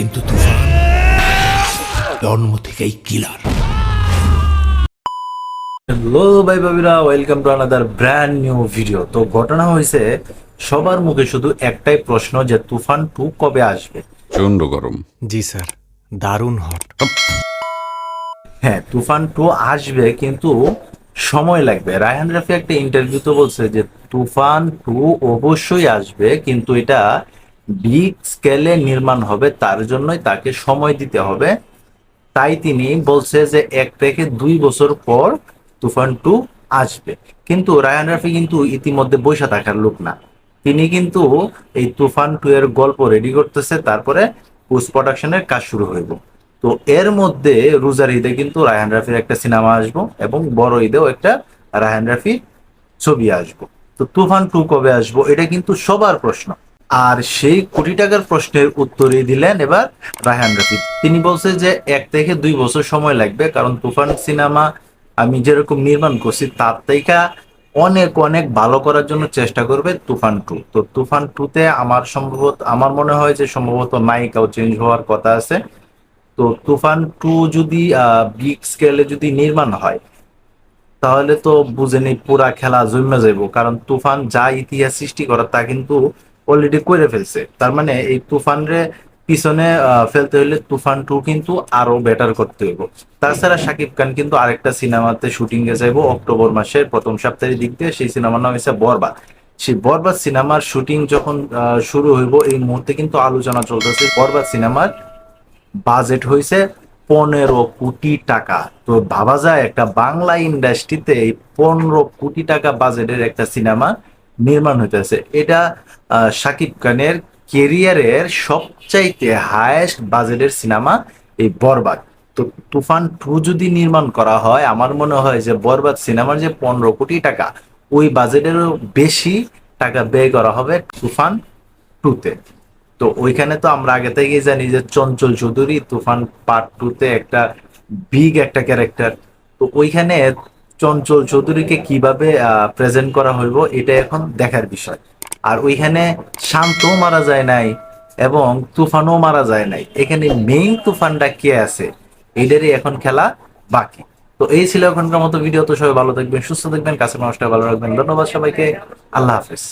কিন্তু তুফান জন্ম থেকেই কিলার হ্যালো ভাই ভাবিরা welcome to another brand new video তো ঘটনা হয়েছে সবার মুখে শুধু একটাই প্রশ্ন যে তুফান টু কবে আসবে? প্রচণ্ড গরম। জি স্যার দারুণ হট হ্যাঁ তুফান টু আসবে কিন্তু সময় লাগবে। রায়হান রাফি একটা ইন্টারভিউতে বলছে যে তুফান টু অবশ্যই আসবে কিন্তু এটা বিগ স্কেলে নির্মাণ হবে, তার জন্যই তাকে সময় দিতে হবে। তাই তিনি বলছে যে এক থেকে দুই বছর পর তুফান টু আসবে। কিন্তু রায়ান রাফি কিন্তু ইতিমধ্যে বৈশা থাকার লোক না। তিনি কিন্তু এই তুফান টু এর গল্প রেডি করতেছে, তারপরে পোস্ট প্রোডাকশনের কাজ শুরু হইব। তো এর মধ্যে রোজার ঈদে কিন্তু রায়হান রাফির একটা সিনেমা আসব এবং বড় ঈদেও একটা রায়হান রাফির ছবি আসব। তো তুফান টু কবে আসব, এটা কিন্তু সবার প্রশ্ন। আর সেই কোটি টাকার প্রশ্নের উত্তরই দিলেন এবার রায়হান রাফি। তিনি বলছে যে এক থেকে দুই বছর সময় লাগবে, কারণ তুফান সিনেমা আমি যেরকম নির্মাণ করছি, তার থেকে অনেক অনেক ভালো করার জন্য চেষ্টা করবে তুফান টু। তো তুফান টুতে আমার সম্ভবত, আমার মনে হয় যে সম্ভবত নায়িকাও চেঞ্জ হওয়ার কথা আছে। তো তুফান টু যদি বিগ স্কেলে যদি নির্মাণ হয়, তাহলে তো বুঝেনি পুরা খেলা জমে যাইব। কারণ তুফান যা ইতিহাস সৃষ্টি করার তা কিন্তু অলরেডি করে ফেলছে। তার মানে এই তুফান রে পিছনে ফেলতে হলে তুফান টু কিন্তু আরও বেটার করতে হইব। তাছাড়া শাকিব খান কিন্তু আরেকটা সিনেমাতে শুটিং এ যাইব অক্টোবর মাসের প্রথম সপ্তাহের দিক দিয়ে। সেই সিনেমার নাম হচ্ছে বরবাদ। সেই বরবাদ সিনেমার শুটিং যখন শুরু হইব, এই মুহূর্তে কিন্তু আলোচনা চলতেছে বরবাদ সিনেমার বাজেট হয়েছে পনেরো কোটি টাকা। তো ভাবা যায় একটা বাংলা ইন্ডাস্ট্রিতে এই পনেরো কোটি টাকা বাজেটের একটা সিনেমা নির্মাণ হইতেছে। এটা শাকিব খানের কেরিয়ারের সবচাইতে হায়েস্ট বাজেটের সিনেমা এই বরবাদ। তো তুফান টু যদি নির্মাণ করা হয়, আমার মনে হয় যে বরবাদ সিনেমার যে পনেরো কোটি টাকা, ওই বাজেটেরও বেশি টাকা ব্যয় করা হবে তুফান টুতে। তো ওইখানে তো আমরা আগে থেকেই জানি যে চঞ্চল চৌধুরী তুফান পার্ট টুতে একটা বিগ একটা ক্যারেক্টার। তো ওইখানে চঞ্চল চৌধুরীকে কীভাবে প্রেজেন্ট করা হইব, এটা এখন দেখার বিষয়। আর ওইখানে শান্তও মারা যায় নাই এবং তুফানও মারা যায় নাই। এখানে মেইন তুফানটা কে আছে এদেরই এখন খেলা বাকি। তো এই ছিল এখনকার মতো ভিডিও। তো সবাই ভালো থাকবেন, সুস্থ থাকবেন, কাছে মানুষটা ভালো রাখবেন। ধন্যবাদ সবাইকে। আল্লাহ হাফেজ।